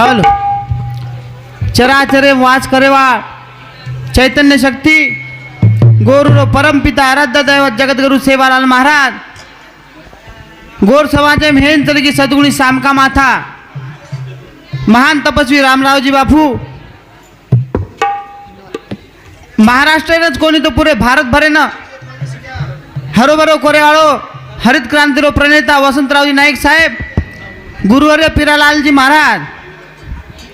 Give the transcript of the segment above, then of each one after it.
Hello चराचरे वाच करेवा चैतन्य शक्ती गोरु परमपिता आराध्य दैवत जगद्गुरु सेवालाल महाराज गोर समाजे मेहन सद्गुणी सामका माथा महान तपस्वी रामरावजी बापू महाराष्ट्रानंच कोणी तो पुरे भारतभरेनं हरोभरो कोरेवाळो हरित क्रांतीरो प्रणेता वसंतरावजी नाईक साहेब गुरुवर्य पिरालालजी महाराज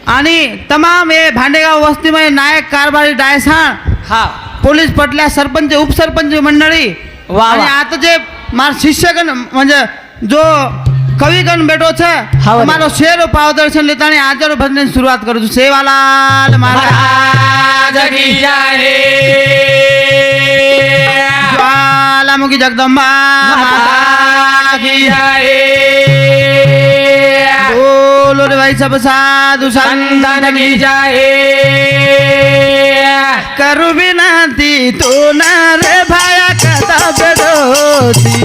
आणि तमाम हे भांडेगाव वस्तीमध्ये नायक कारभारी डायसाण हा पोलीस पटल्या सरपंच उपसरपंच मंडळी वा. आणि आता जे मार शिष्यगण म्हणजे जो कविगण બેઠો છે હા, વળી. અમારો શેરો પાવદર્શન લેતા અને આજરો ભજન શરૂઆત કરું છું સેવાલાલ મહારાજ महाराज की जय જ્વાલામુખી જગદંબા माता માતા की કી जय बोल भाई सब साधु संतन की जाए करू विनती तू न रे भाया कदा बेदोती.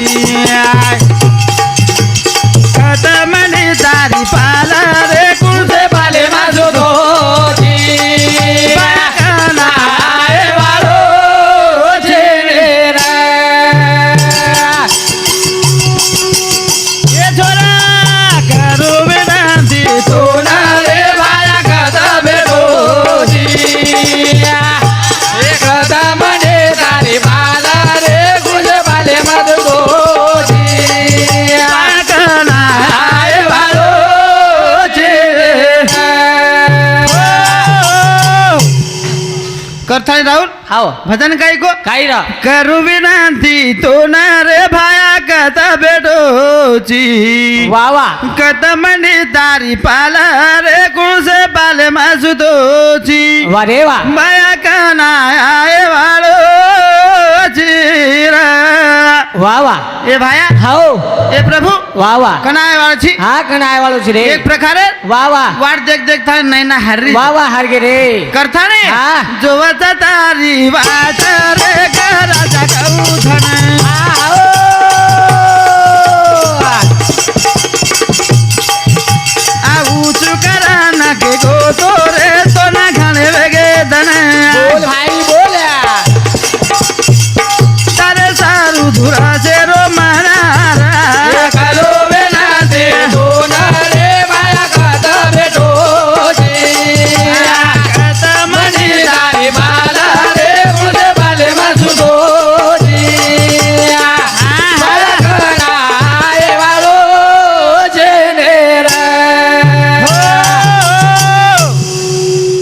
કરતા રાહુલ? હાઓ. ભજન કાઈ કો? કાઈ રા. કરું વિનંતી તો ના રે ભાયા કતા બેટો જી વાહ કતા મને તારી પાલા રે ગુણ સે પાલે માં સુતો જી વાહ રે વાહ. માયા કના આય વાળો જી રા. વાવા એ ભાયા હાઓ એ પ્રભુ વા વા કનાય વાળો છી હા કનાય વાળો છી રે એક પ્રકારે વા વા વાડ દેખ દેખ થાય નૈના હરી વા વા હરગે રે કરતા ને હા જોવા તારી વાત રે કરા જગઉ ધણ હા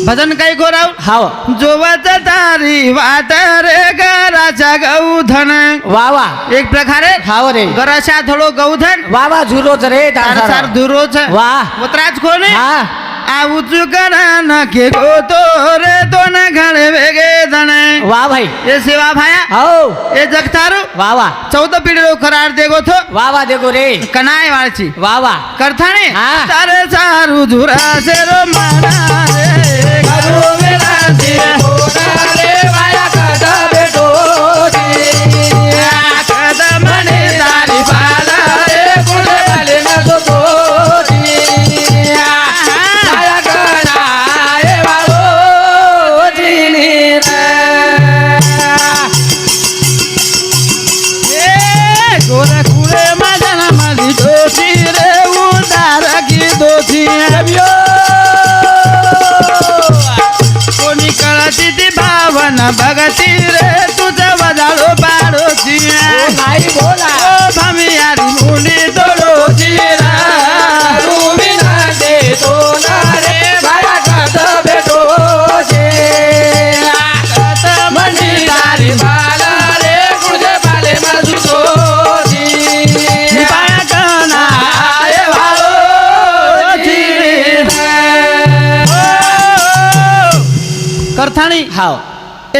भजन काय गोराव? हा. जोवत तारी वाट रे गराचा गौधन. वा वा. एक प्रकारे? हाव रे. गराच्या थोडो गौधन. वा वा झुरोच रे तारसार धुरोच वा. मुत्राज कोण? हा. आऊचू करा नके गोतो रे दोन घाले वेगे जण. वा भाई. ये सेवा भाया. हो. ये जगतारू वा वा. चौदा पिढी लोक करार देगो तो वा वा दे रे. कनाय वाळची. वा वा. करथाणे. तारे सारू झुरा से रो मारा રે करू वेला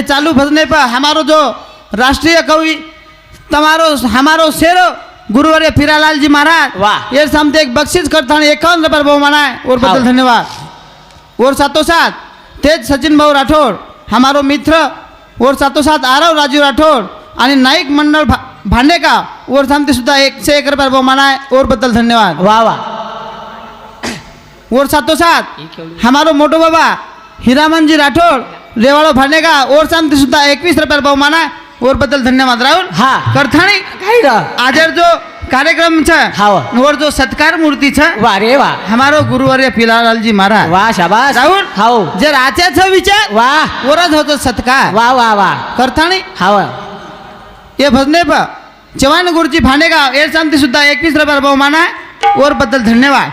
चालू भजने पर हमारो जो राष्ट्रीय कवि तमारो हमारो शेर गुरुवर्य फिरालाल जी महाराज वाह। ये समते एक बख्शीश करथाणी एकावन्न रुपये भाऊ और बदल। धन्यवाद और साथों साथ तेज सचिन भाऊ राठोड हमारो मित्र और साथों साथ आरव राजू राठोड आणि नाईक मंडळ भा भांडेका और समते सुद्धा एकशे एक रुपये भाऊ मनाए औरबद्दल धन्यवाद वा वा और सातो साथ हमारो मोटो बाबा हिरामनजी राठोड रेवाळो भांडेगा और शांती सुद्धा. एकवीस रुपये बहुमान आहे औरबद्दल धन्यवाद. राहुल हा. करथाणी. र आजर जो कार्यक्रम छ हाव. और जो सत्कार मूर्ति छ वा रे वा. हमारो गुरुवर्य पिलालालजी महाराज. वा शाबास. राहुल हाव जर आच्या छ विचार वा. वरच होतो सत्कार. वा वा वा. करथाणी. हाव ये भजने प चव्हाण गुरुजी भांडेगाव एअर शांती सुद्धा. एकवीस रुपये बहुमान आहे औरबद्दल धन्यवाद.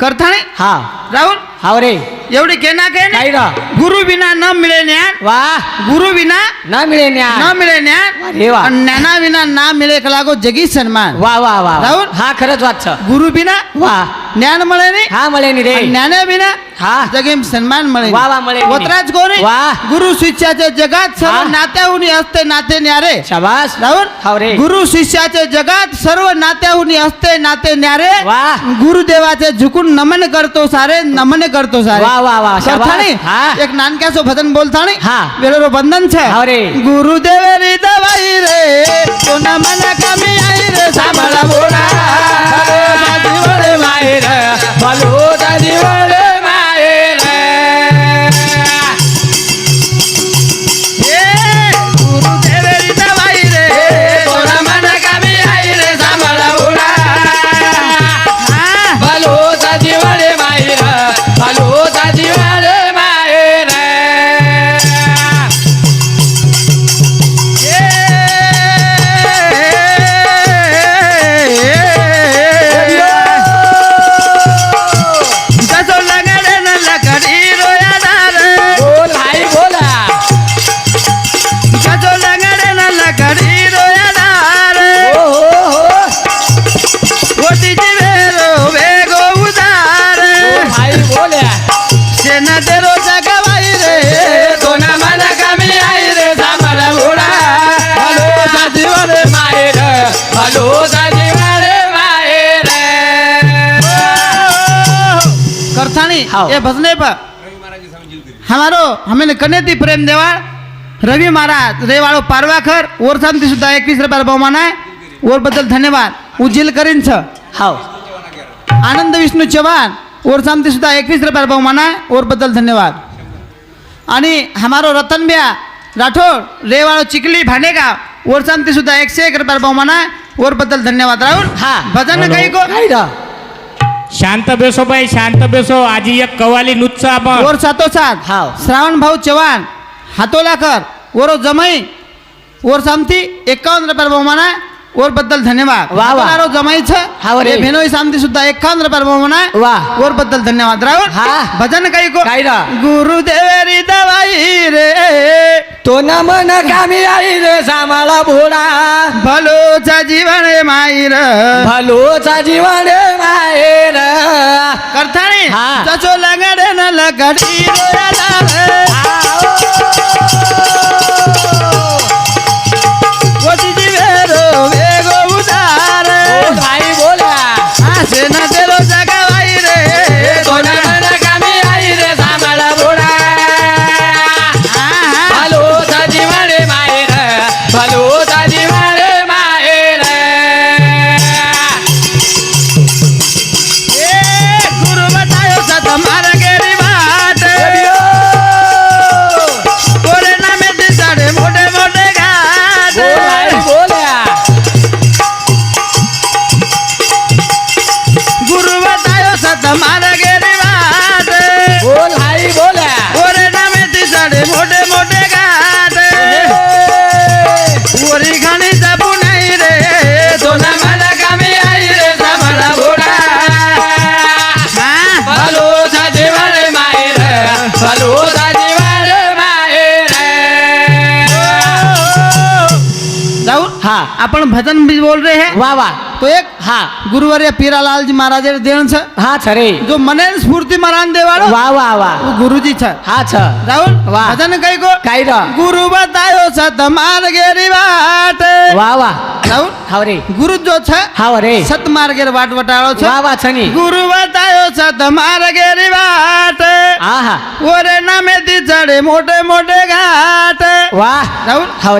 करथाणी हा. राहुल? हाव रे. एवढी केना काय के र गुरु विना न मिळे ज्ञान. वा. गुरु विना न मिळे न ज्ञान मिळे ज्ञान. अरे वा. आणि ज्ञाना विना ना मिळे लागो जगी सन्मान. वा वा वा राहुल? हा खरंच वाच गुरु बिना वा. ज्ञान મળે નહીં हा मळे नी रे आणि ज्ञाना बिना हा जगी सन्मान મળે वा, वा, મળે નહીં. वतराज कोणी वा. गुरु शिष्याचे जगात सर्व हा. नात्याहुनी असते नाते न्यारे शाबास राहुल हाव रे गुरु शिष्याचे जगात सर्व नात्याहुनी असते नाते न्यारे वा गुरुदेवाचे झुकून नमन करतो सारे नमन करतो सारे वा वा वा करथाणी शाबास हा एक नानक्याचं भजन बोलताणी हा. वेळेवर बंधन છે हाव रे. गुरुदेवे री दवाई रे तो नमन कमी आई रे सांभाळा बोला रे ये भजने पर हमारो हमें कन्याती प्रेम देवाळ रवी महाराज रेवाळो पारवाखर ओर शांती सुद्धा एकवीस रुपयाला बहुमान आहे ओरबद्दल धन्यवाद। उज्जील करीन छ। हाव आनंद विष्णू चव्हाण ओर शांती सुद्धा एकवीस रुपयाला बहुमान आहे ओरबद्दल धन्यवाद। आणि हमारो रतन ब्या राठोड रेवाळो चिखली भांडेगाव ओर शांती सुद्धा एकशे एक रुपयाला बहुमान आहे ओरबद्दल धन्यवाद। राहुल हा. भजन काही को? शांत बेसो बाई शांत बेसो. आजी एक कवाली नुच्च आपण. ओर सातोसात हाव. श्रावण भाऊ चव्हाण हातोलाकर ओरो जमाई. ओर सामती एकावन्न रुपये बहुमाना. ओरबद्दल धन्यवाद वा, वा. हातोलारो जमाई छ हाव रे. हे भेनोई सामती सुद्धा एकावन्न रुपये बहुमाना वा. ओरबद्दल धन्यवाद राहुल हा. भजन काही को काय र? गुरुदेवेरी दवाई रे तो न मन कामी आई रे सांभाळा बुडा भलोचा जीवन माईर भलोचा जीवन माहेर करथाणी हा. जसो लगडे न लगडी रे. हा आपण भजन भी बोल रहे हैं वा वा तो एक हा गुरुवर्य पीरालाल जी महाराज देण छ हा छरे जो मने स्फूर्ती महाराज देवाड़ो वा वा वा वो गुरुजी छ हा छ राहुल वाह. भजन कई को काय र गुरु बतायो सत मार गेरी बाट वा वा राहुल हाव रे गुरु जो छ हाव रे सत मार गेर बाट वटाळो छ वा वा छनी गुरु बतायो सत मार गेरी बाट चढे मोठे मोठे घाट. वा.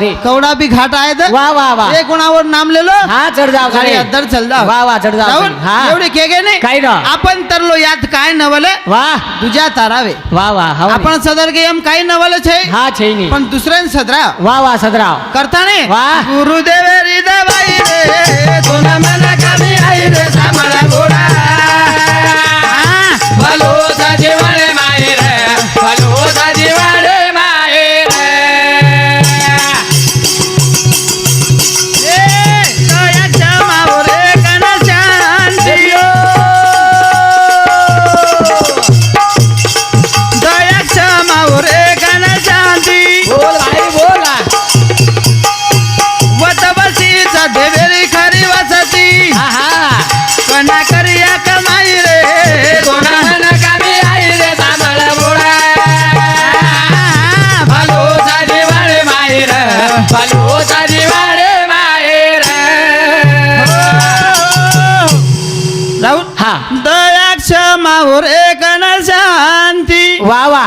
रे कवडा भी घाट आहे तर वा वा वा. एक कोणावर नाम ले लो हा चढ जाव अद्दर चल जाओ वा वा चढ जाऊ राहुल हा. एवढे के गे नाही. काय ना? आपण तरलो यात काय नवले? वा. तुझ्या तारावे. वा वा आपण सदर गे एम काही नवले છે हा छैनी पण दुसऱ्या सदरा वा वा सदराव. करता नाही? वाह. गुरुदेवे रे कोणा मना कमी आई रे सामळा दयाक्ष मावरे घनशांती वा वा.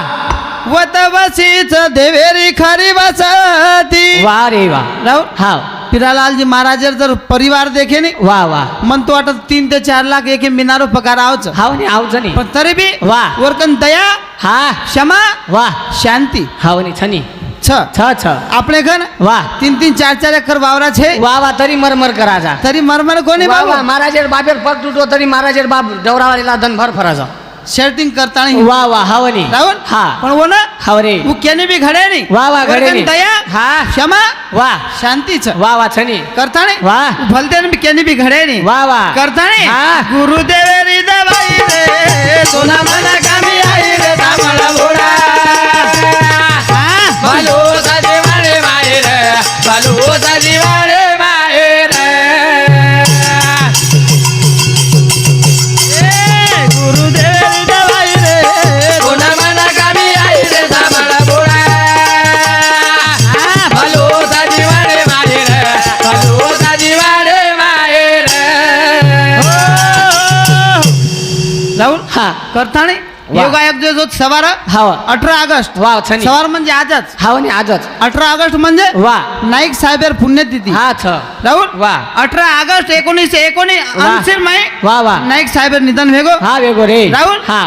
वतबसीच देवेरी खरी वसती. वा रे वा. राहुल हा. पिरालालजी महाराज जर परिवार देखे नाही वा वा. मन तो वाटत तीन ते चार लाख एक मिनारो पगार आवच. हाव नी आवच नी. पण तरी बी वा. वरकन दया हा. क्षमा वा. शांती. हाव नी छनी आपले घर वा। तीन तीन चार चार एकर वावरा छे। वा वा तरी मरमर करा जा। तरी मरमर कोणी बाबा? महाराज बाबेर पग तुटो तरी महाराज बाब जवरावाला धन भर फरा जा शेटिंग करता नहीं वाह वाह हावनी। राहुल? हाँ। पर वो ना? हावरी। वो क्या नहीं भी घड़े नहीं वा वाह घड़े नहीं घड़े नहीं तैयार हाँ। शमा वाह शांति चल वाह वाह चली करता नहीं वाह भलते नहीं क्या नहीं घड़े नहीं वाह वाह करता नहीं हाँ गुरुदेव रिदवाई दोना मना कामिया इधर सामना बोला भलो सजीवाणे माहेर भलो सजीवाणे माहेर गुरुदेवे रिदबाई रे कोणा मना कामी आई रे हा, भलो सजीवाणे माहेर हा नाही वा. योगायोग जो जो सवार हाव अठरा ऑगस्ट. वा छनी सवार म्हणजे आजच. हाव नी आजच. अठरा ऑगस्ट म्हणजे वा. नाईक साहेबर पुण्यतिथी. हा छ राहुल वा. अठरा ऑगस्ट एकोणीसशे एकोणीस वा. वा वा. नाईक साहेबर निधन वेगो. हा वेगो रे. राहुल हा.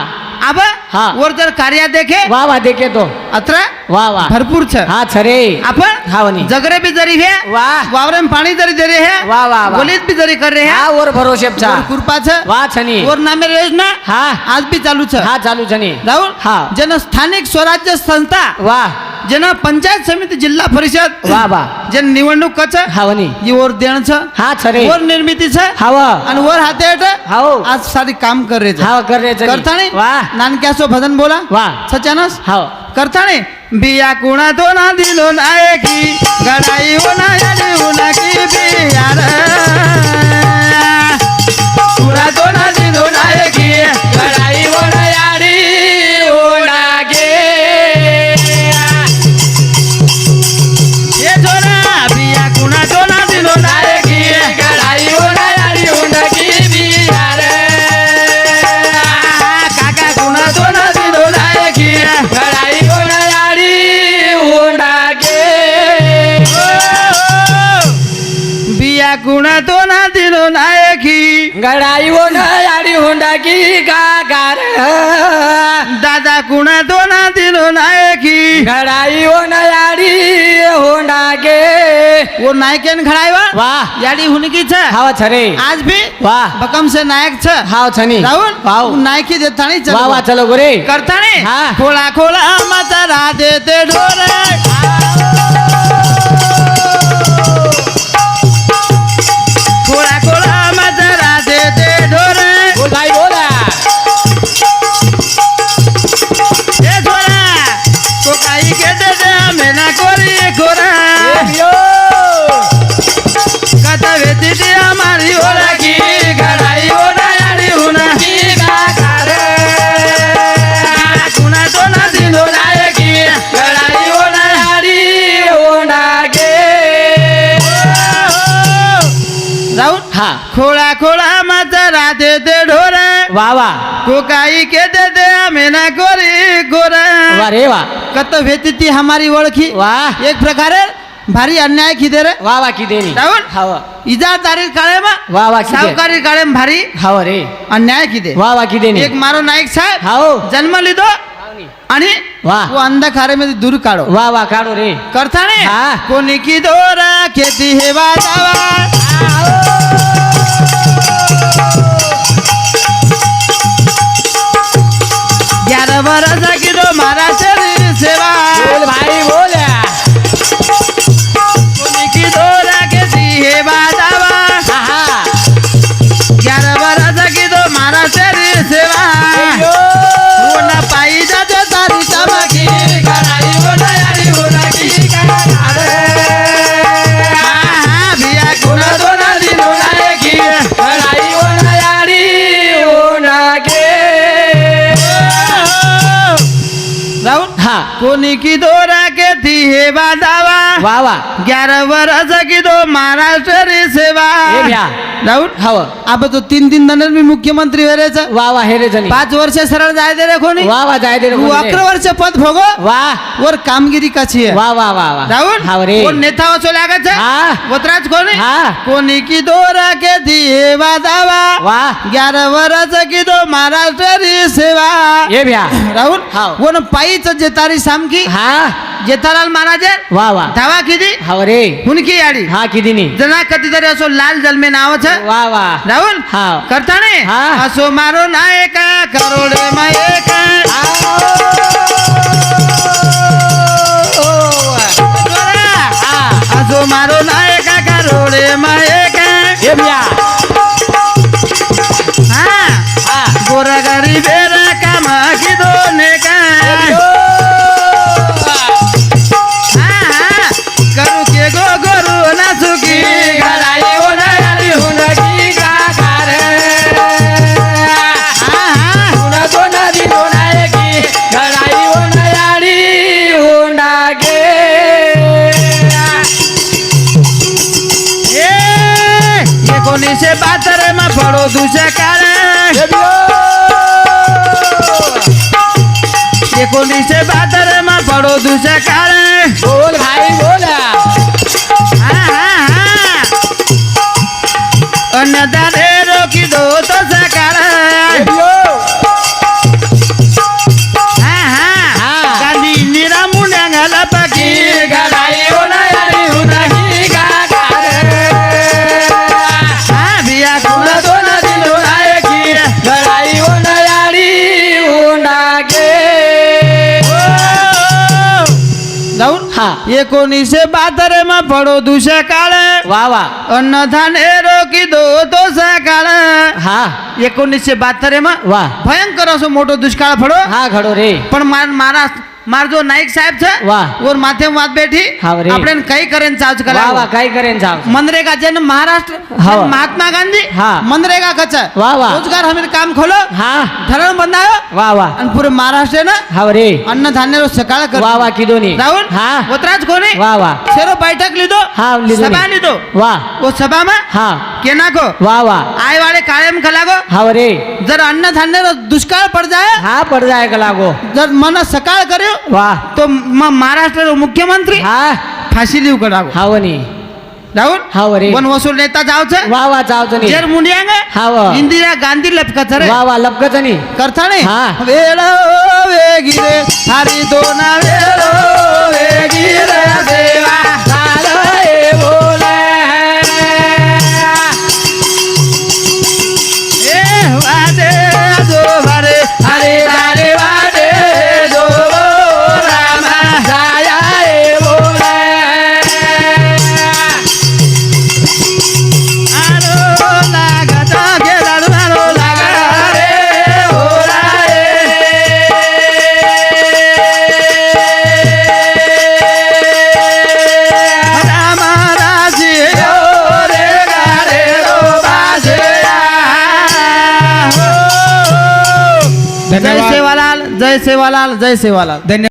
अब हा. वर जर कार्य देखे वा वा देखे तो. अठरा वा वा. भरपूर छ. हा छरे. आपण हाव नी जगरे भी जरी है वा. वावरे में पाणी जरी रहे हैं वा वा गोलीत भी जरी कर रहे हा हैं वर भरोशेपचा वर कृपा छ वा छनी. वर नामे योजना हा. आज भी चालू छ. हा चालू छनी. राहुल हा. जन स्थानिक स्वराज्य संस्था वा. जन पंचायत समिती जिल्हा परिषद वा वा. जन निवडणूक कच हाव नी ही वर देण छ हा छरे. वर निर्मिती छ हाव आणि वर हाते हेठ हाव आज सारी काम कर रहे छ हाव कर रे छनी करता नाही? वा. नानक्यासो भजन बोला. वा. सचानस हाव करता नाही? बिया कुणा तो ना दिलो नायकी गडाई हो ना हो ना की बिया रे. तुला तो ना दिलो नायकी गडाई ओढ याडी गडाई ओढ याडी ओढागे वो नायकेन खड़ायवा वाह. याडी हुनकी छ हाव छरे. आज भी वाह. बकम से नायक छ हाव छनी. राहुल वाव. नायकी देता नहीं वा वा चल चलो गोरे. करता नहीं हाँ. खोला खोला मचरा देते ढोरे राहुल हा. खोला खोला मचरा देते ढोरे. वा वा. कोकाई के दे दे हमें ना कोरी गोरा. वा रे वा. कत भेती ती हमारी ओळखी. वा. एक प्रकारे भारी अन्याय किदे रे. वा वा किती नाही राहुल हवा इजादारी काळे वा वा किती सावकारी काळे भारी हवा रे. अन्याय किदे वा वा किती एक मारो नाईक साहेब. हाव जन्म लिदो. आणि वा. वो अंधकारामध्ये दूर काढो. वा वा काढू रे. करताने हा. कोणी की दोरा खेती हे वाजावा ग्यारह बरस की दो मारा हा कोणी की दोरा के थी हे बाजावा वा वा ग्यारह वर्ष की दो महाराष्ट्र सेवा। भ्या. राहुल? हव। अब तो तीन तीन दंड मी मुख्यमंत्री वेरेच वा वा हे रे जणी पाच वर्ष सरळ जाय दे रे कोणी। वा वा जाय दे रे वो कोणी अकरा. वर्ष पद भोगो। वा वर कामगिरी कशी आहे? वा वा वा वा राहुल हाव रे। कोण नेता वसो लागत. वतराज कोणी. कोणी की दोरा के थी हे बाजावा वा ग्यारह वर्ष की दो महाराष्ट्र सेवा। ये भ्या। राहुल हाव. वो न पायीच जेतारी सामकी। हा। जेठालाल महाराज वा वा. धावा किती? हाव रे. हुनकी याडी. हा किती नाही जना कधीतरी असो लाल जलमे नाव छ वा वा. राहुल हा. करताने हा. असो मारो नायक एकोणीसशे बहात्तर मा पडो तुझ्या काळ एकोणीसशे बहात्तर मा पडो तुझ्या એકોનીસે બાતરે માં ફળો કાળે. વાહ વાહ. અન્નધાન એ રોકી દો તો સકાળે. હા. એકોનીસે બાતરે માં વાહ. ભયંકર છો મોટો દુષ્કાળ ફળો. હા ઘડો રે. પણ મારા मारे जो नाइक साहेब छे वा. और माथे माथ बैठी. हाव रे. अपडेन कई करे चाला वा मनरेगा जना महाराष्ट्र महात्मा गांधी मनरेगा कच. रोजगार हमने काम खोलो. हा. थर बंद आयो वा वा. अन पुरो महाराष्ट्र ने अन्न धान्य रो सकार वाह वा कीदो नी राहुल हा. ओतराज कोनी वाह वाह सेरो बैठक लिदो. हा सभा लीदो. वा. वो सभा में? हा. केना को वाह वाह आ वाडे कायम करावा हाव रे. जर अन्नधान्य दुष्काळ पड जाय हा पड जाय का लागो? जर मन सकाळ करे वा. तो महाराष्ट्र मुख्यमंत्री हा. फाशी देऊ का लागो? हा वनी जाऊन हा वरे पण वसूल नेता जावचं? वा वा जावचं नी. जर मुंडियांग वा इंदिरा गांधी लपकच रे. वा वा लपकच नाही करता नाही? हा. वेळ वेगिरे. हरी दोन वेळ वेगिरे. देव जय जय सेवालाल जय सेवालाल. धन्यवाद.